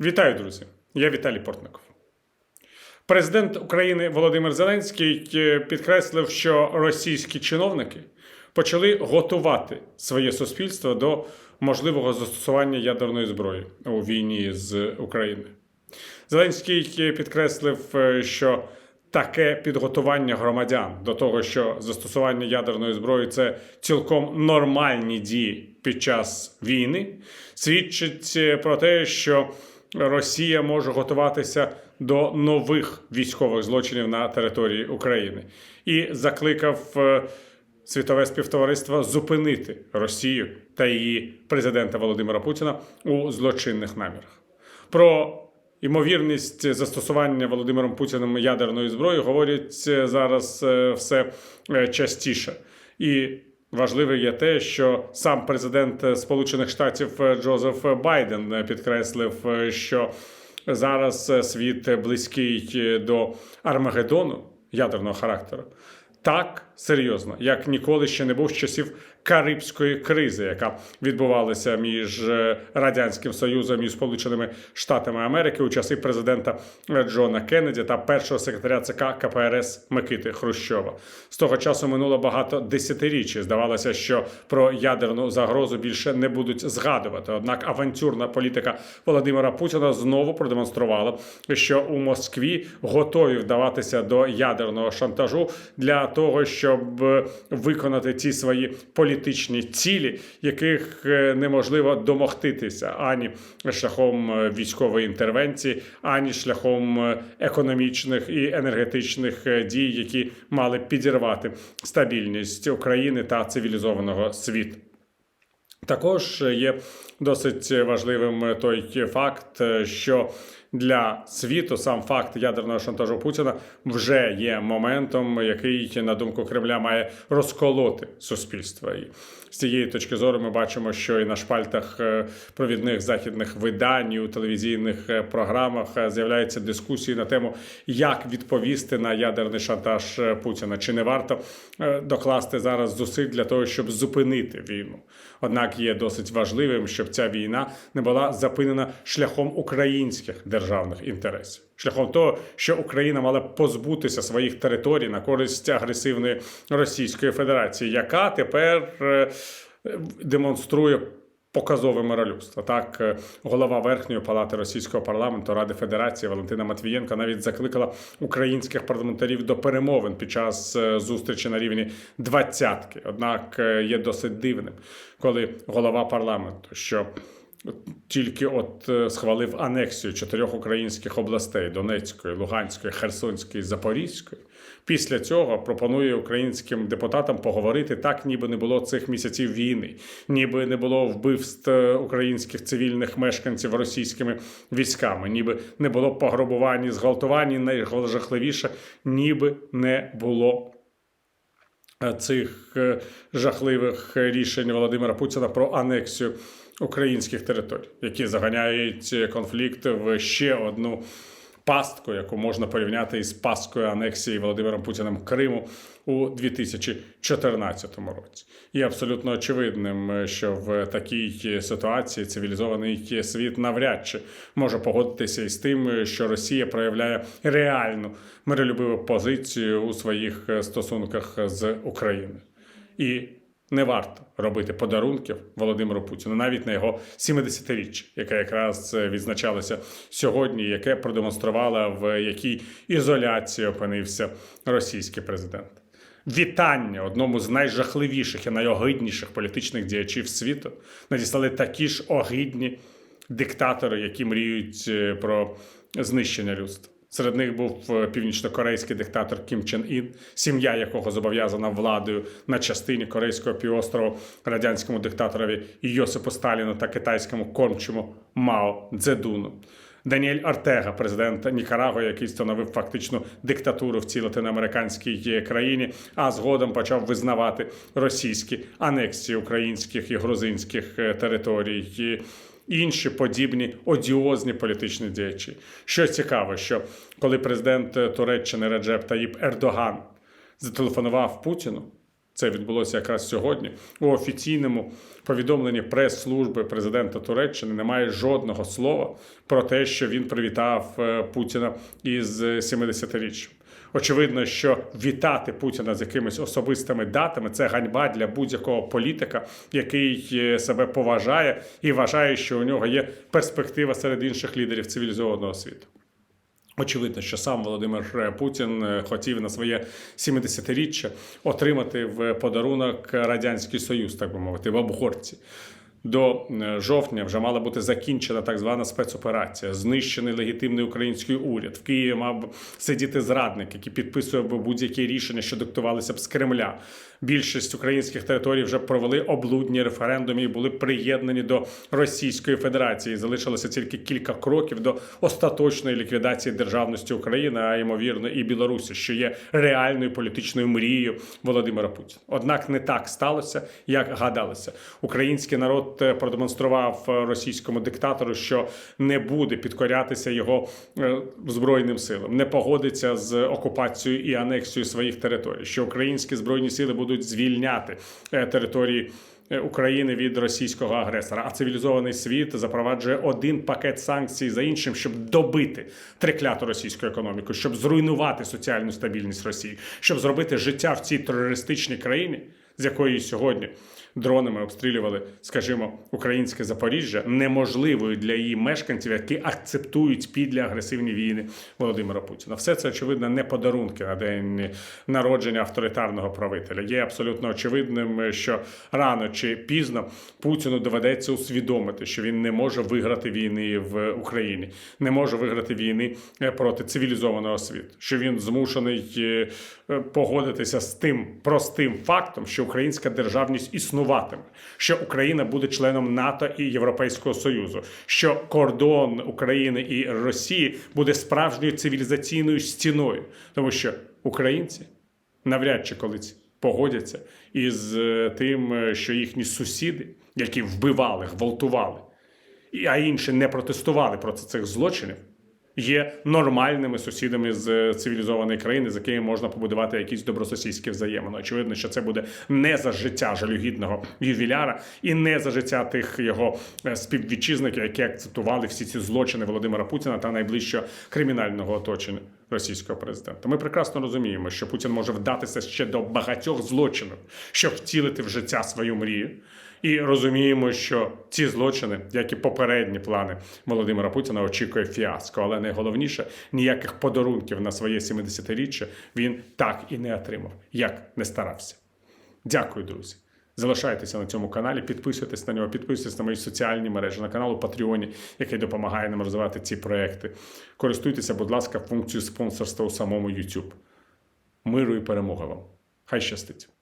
Вітаю, друзі! Я Віталій Портников. Президент України Володимир Зеленський е, підкреслив, що російські чиновники почали готувати своє суспільство до можливого застосування ядерної зброї у війні з Україною. Зеленський е, підкреслив, е, що таке підготування громадян до того, що застосування ядерної зброї це цілком нормальні дії під час війни, свідчить про те, що Росія може готуватися до нових військових злочинів на території України і закликав е, світове співтовариство зупинити Росію та її президента Володимира Путіна у злочинних намірах. Про ймовірність застосування Володимиром Путіним ядерної зброї говорять е, зараз е, все частіше. І важливе є те, що сам президент Сполучених Штатів е, Джозеф Байден е, підкреслив, е, що зараз світ близький до Армагеддону ядерного характеру. Так серйозно, як ніколи ще не був з часів Карибської кризи, яка відбувалася між е, радянським союзом і Сполученими Штатами Америки у часи президента е, Джона Кеннеді та першого секретаря ЦК КПРС Микити Хрущова. З того часу минуло багато десятиріч. і Здавалося, що про ядерну загрозу більше не будуть згадувати. Однак авантюрна політика Володимира Путіна знову продемонструвала, що у Москві готові вдаватися до ядерного шантажу для того, щоб е, виконати ті свої політичні цілі, яких е, неможливо домогтитися ані шляхом е, військової інтервенції, ані шляхом економічних і енергетичних дій, які мали підірвати стабільність України та цивілізованого світу. Також є досить важливим той факт, що для світу сам факт ядерного шантажу Путіна вже є моментом, який, на думку Кремля, має розколоти суспільство. І з цієї точки зору ми бачимо, що і на шпальтах е, провідних західних видань, і у телевізійних е, програмах е, з'являються дискусії на тему, як відповісти на ядерний шантаж Путіна. Чи не варто докласти зараз зусиль для того, щоб зупинити війну? Однак є досить важливим, щоб ця війна не була зупинена шляхом українських державних інтересів, шляхом того, що Україна мала позбутися своїх територій на користь агресивної Російської Федерації, яка тепер е, демонструє. Показове миролюбство. Так, е, голова верхньої палати російського парламенту Ради Федерації Валентина Матвієнка навіть закликала українських парламентарів до перемовин під час е, зустрічі на рівні двадцятки. Однак є досить дивним, коли голова парламенту, що тільки от е, схвалив анексію чотирьох українських областей Донецької, Луганської, Херсонської, Запорізької. Після цього пропонує українським депутатам поговорити так, ніби не було цих місяців війни, ніби не було вбивств е, українських цивільних мешканців російськими військами, ніби не було пограбувань, зґвалтувань, найжахливіше, ніби не було е, цих жахливих рішень Володимира Путіна про анексію українських територій, які заганяють конфлікт в ще одну пастку, яку можна порівняти із пасткою анексії Володимиром Путіним Криму у 2014 році. І абсолютно очевидним, що в такій ситуації цивілізований світ навряд чи може погодитися із тим, що Росія проявляє реальну миролюбиву позицію у своїх стосунках з Україною. І не варто робити подарунків Володимиру Путіну навіть на його 70-річчя, яке якраз відзначалося сьогодні, яке продемонструвало в якій ізоляції опинився російський президент. Вітання одному з найжахливіших і найогидніших політичних діячів світу надіслали такі ж огидні диктатори, які мріють е, про знищення людства. Серед них був е, північнокорейський диктатор Кім Чен Ін, сім'я якого зобов'язана владою на частині Корейського півострову радянському диктаторові Йосипу Сталіну та китайському кормчому Мао Цзедуну. Даніель Ортега, президент Нікарагуа, який становив фактичну диктатуру в цій латиноамериканській країні, а згодом почав визнавати російські анексії українських і грузинських е, територій. Інші подібні одіозні політичні діячі. Що цікаво, що коли президент Туреччини Реджеп Таїп Ердоган зателефонував Путіну, Це відбулося якраз сьогодні. У офіційному повідомленні прес-служби президента Туреччини немає жодного слова про те, що він привітав е, Путіна із 70-річчям. Очевидно, що вітати Путіна з якимись особистими датами це ганьба для будь-якого політика, який е, себе поважає і вважає, що у нього є перспектива серед інших лідерів цивілізованого світу. Очевидно, що сам Володимир Путін е, хотів на своє 70-річчя отримати в подарунок Радянський Союз, так би мовити, в обгорці. До е, жовтня вже мала бути закінчена так звана спецоперація. Знищений легітимний український уряд. В Києві мав сидіти зрадник, який підписував би будь-які рішення, що диктувалися б з Кремля. Більшість українських територій вже провели облудні референдуми і були приєднані до Російської Федерації. Залишилося тільки кілька кроків до остаточної ліквідації державності України, а ймовірно, і Білорусі, що є реальною політичною мрією Володимира Путіна. Однак не так сталося, як гадалося. Український народ е, продемонстрував е, російському диктатору, що не буде підкорятися його е, збройним силам, не погодиться з окупацією і анексією своїх територій, що українські збройні сили будуть звільняти е, території. е, України від російського агресора, а цивілізований світ запроваджує один пакет санкцій за іншим, щоб добити трикляту російську економіку, щоб зруйнувати соціальну стабільність Росії, щоб зробити життя в цій терористичній країні, з якої сьогодні дронами обстрілювали, скажімо, українське Запоріжжя, неможливою для її мешканців, які акцептують підлі агресивні війни Володимира Путіна. Все це очевидно не подарунки на день народження авторитарного правителя. Є абсолютно очевидним, що рано чи пізно Путіну доведеться усвідомити, що він не може виграти війни в Україні, не може виграти війни е, проти цивілізованого світу, що він змушений е, е, погодитися з тим простим фактом, що українська державність існуватиме, що Україна буде членом НАТО і Європейського Союзу, що кордон України і Росії буде справжньою цивілізаційною стіною, тому що українці навряд чи колись погодяться із е, тим, е, що їхні сусіди, які вбивали, гвалтували, а інші не протестували проти цих злочинів, є нормальними сусідами з е, цивілізованої країни, з якими можна побудувати якісь добросусідські взаємини. Очевидно, що це буде не за життя жалюгідного ювіляра і не за життя тих його е, співвітчизників, які акцептували всі ці злочини Володимира Путіна та найближчого кримінального оточення російського президента. Ми прекрасно розуміємо, що Путін може вдатися ще до багатьох злочинів, щоб втілити в життя свою мрію. І розуміємо, що ці злочини, як і попередні плани Володимира Путіна, очікує фіаско. Але найголовніше ніяких подарунків на своє 70-річчя він так і не отримав, як не старався. Дякую, друзі. Залишайтеся на цьому каналі, підписуйтесь на нього, підписуйтесь на мої соціальні мережі, на канал у Патреоні, який допомагає нам розвивати ці проекти. Користуйтеся, будь ласка, функцією спонсорства у самому YouTube. Миру і перемоги вам. Хай щастить!